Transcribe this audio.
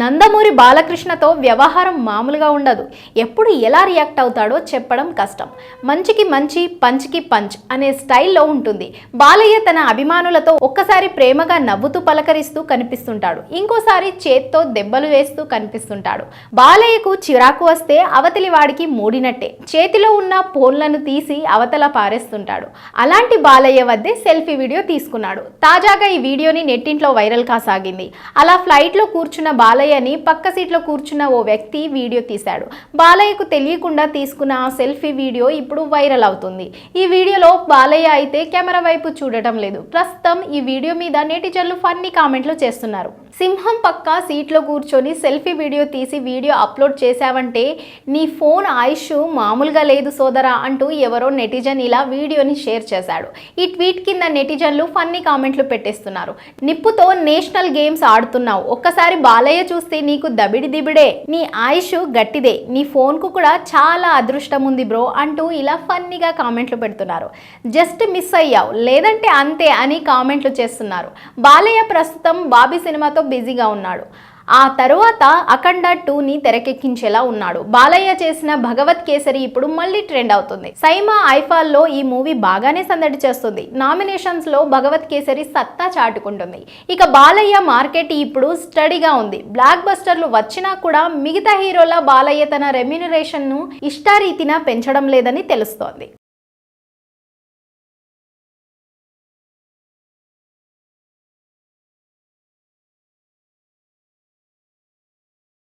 నందమూరి బాలకృష్ణతో వ్యవహారం మామూలుగా ఉండదు. ఎప్పుడు ఎలా రియాక్ట్ అవుతాడో చెప్పడం కష్టం. మంచికి మంచి పంచ్కి పంచ్ అనే స్టైల్లో ఉంటుంది. బాలయ్య తన అభిమానులతో ఒక్కసారి ప్రేమగా నవ్వుతూ పలకరిస్తూ కనిపిస్తుంటాడు. ఇంకోసారి చేత్తో దెబ్బలు వేస్తూ కనిపిస్తుంటాడు. బాలయ్యకు చిరాకు వస్తే అవతలి వాడికి మూడినట్టే. చేతిలో ఉన్న ఫోన్లను తీసి అవతల పారేస్తుంటాడు. అలాంటి బాలయ్య వద్దే సెల్ఫీ వీడియో తీసుకున్నాడు. తాజాగా ఈ వీడియోని నెట్టింట్లో వైరల్ కాసాగింది. అలా ఫ్లైట్లో కూర్చున్న బాలయ్యని పక్క సీట్లో కూర్చున్న ఓ వ్యక్తి వీడియో తీశాడు. బాలయ్యకు తెలియకుండా తీసుకున్న ఆ సెల్ఫీ వీడియో ఇప్పుడు వైరల్ అవుతుంది. ఈ వీడియోలో బాలయ్య అయితే కెమెరా వైపు చూడటం లేదు. ప్రస్తుతం ఈ వీడియో మీద నెటిజన్లు ఫన్నీ కామెంట్లు చేస్తున్నారు. సింహం పక్క సీట్లో కూర్చొని సెల్ఫీ వీడియో తీసి వీడియో అప్లోడ్ చేశావంటే నీ ఫోన్ ఆయుష్ మామూలుగా లేదు సోదరా అంటూ ఎవరో నెటిజన్ ఇలా వీడియోని షేర్ చేశాడు. ఈ ట్వీట్ కింద నెటిజన్లు ఫన్నీ కామెంట్లు పెట్టేస్తున్నారు. నిప్పుతో నేషనల్ గేమ్స్ ఆడుతున్నావు. ఒక్కసారి బాలయ్య చూస్తే నీకు దబిడి దిబిడే నీ ఆయుష్ గట్టిదే నీ ఫోన్కు కూడా చాలా అదృష్టం ఉంది బ్రో అంటూ ఇలా ఫన్నీగా కామెంట్లు పెడుతున్నారు. జస్ట్ మిస్ అయ్యావు లేదంటే అంతే అని కామెంట్లు చేస్తున్నారు. బాలయ్య ప్రస్తుతం బాబీ సినిమాతో బిజీగా ఉన్నాడు. ఆ తరువాత అఖండ టూని తెరకెక్కించేలా ఉన్నాడు. బాలయ్య చేసిన భగవత్ కేసరి ఇప్పుడు మళ్ళీ ట్రెండ్ అవుతుంది. సైమా ఐఫాల్లో ఈ మూవీ బాగానే సందడి చేస్తుంది. నామినేషన్స్లో భగవత్ కేసరి సత్తా చాటుకుంటుంది. ఇక బాలయ్య మార్కెట్ ఇప్పుడు స్టడీగా ఉంది. బ్లాక్ బస్టర్లు వచ్చినా కూడా మిగతా హీరోల బాలయ్య తన రెమ్యునరేషన్ను ఇష్టారీతిన పెంచడం లేదని తెలుస్తోంది.